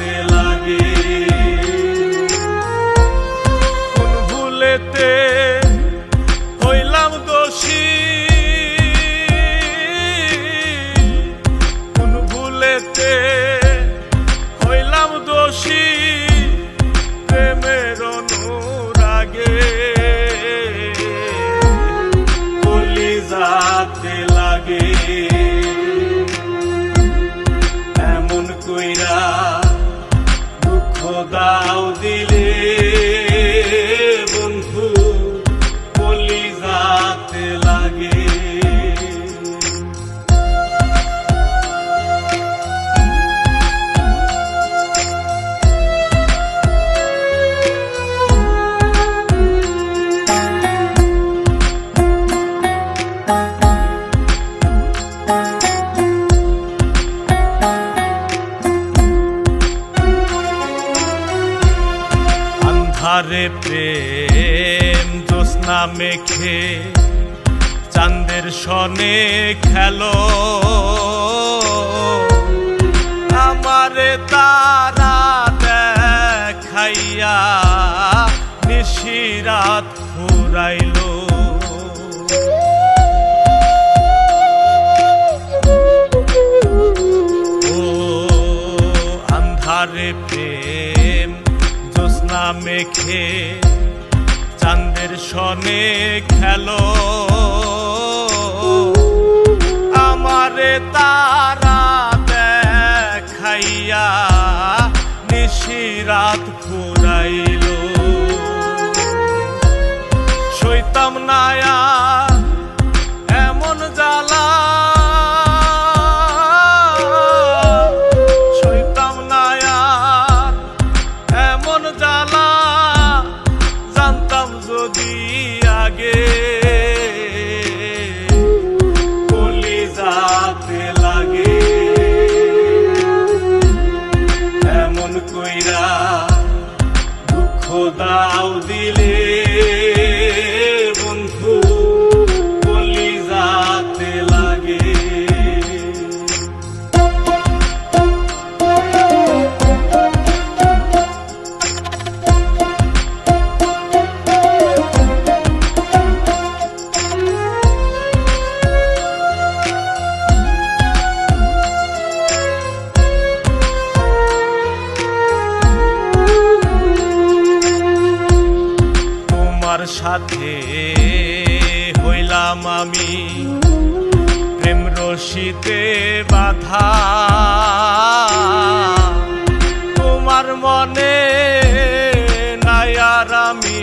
কাঁদতে লাগে। কোন ভুলেতে হইলাম দোষী। কোন ভুলেতে হইলাম দোষী। প্রেমের অনুরাগে কলি যাতে লাগে। কইরা দাও দিলে আন্ধারে প্রেম জ্যোৎস্না মেখে চাঁদের সনে খেলো। আমারে তারা দেখাইয়া নিশিরাত ফুরাইলো। ও আন্ধারে প্রেম জ্যোৎস্না মেখে চাঁদের সনে খেলো। আমারে তারা দেখাইয়া নিশিরাত ফুরাইলো। সইতাম নায়া সাথে হইলাম আমি। প্রেম রশিতে বাধা। তোমার মনে নাই আর আমি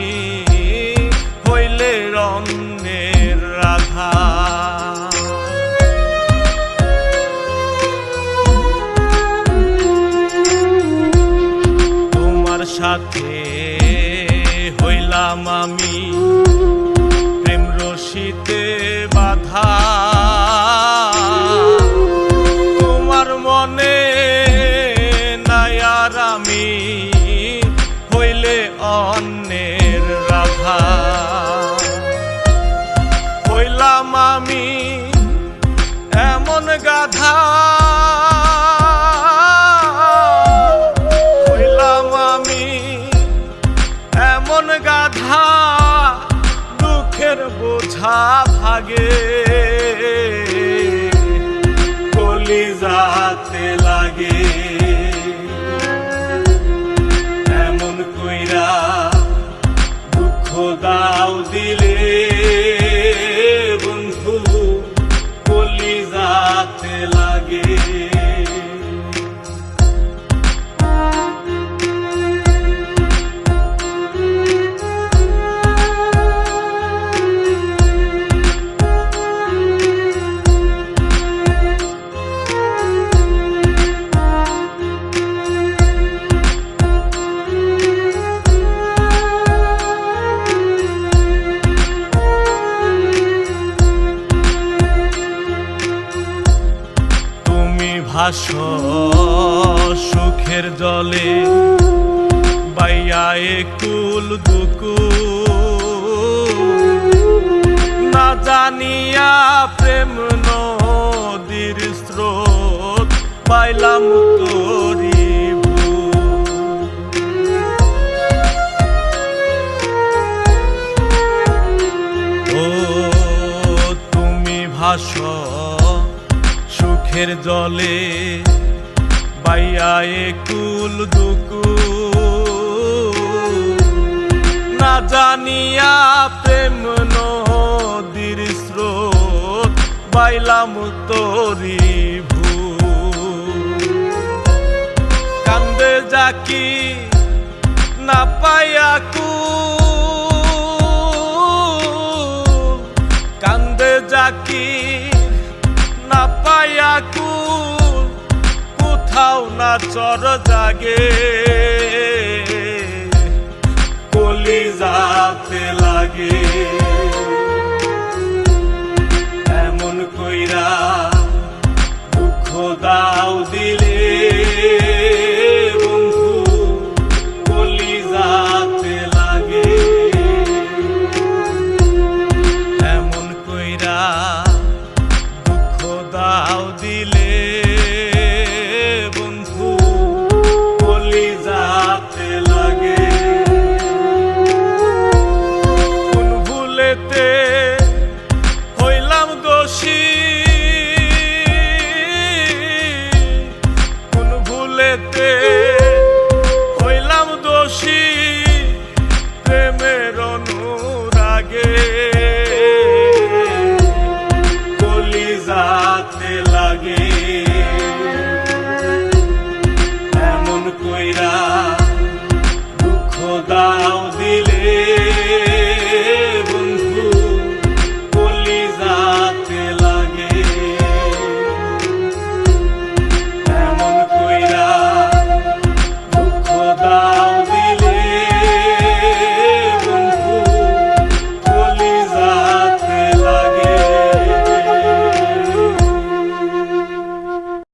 হইলে রন্যের রাধা। তোমার সাথে লাগে সুখের জলে বাইয়া কুল দুকু। না জানিয়া প্রেম নদীর স্রোত পাইলাম তোরি ও সুখের জলে পাইয়া একুল দুকু। না জানিয়া প্রেম নদীর স্রোত, বাইলাম তরি ভূ কান্দে যাকি না পাইয়া কু কোথাও না চর জাগে। কলি যাতে লাগে। কোন ভুলেতে হইলাম দোষী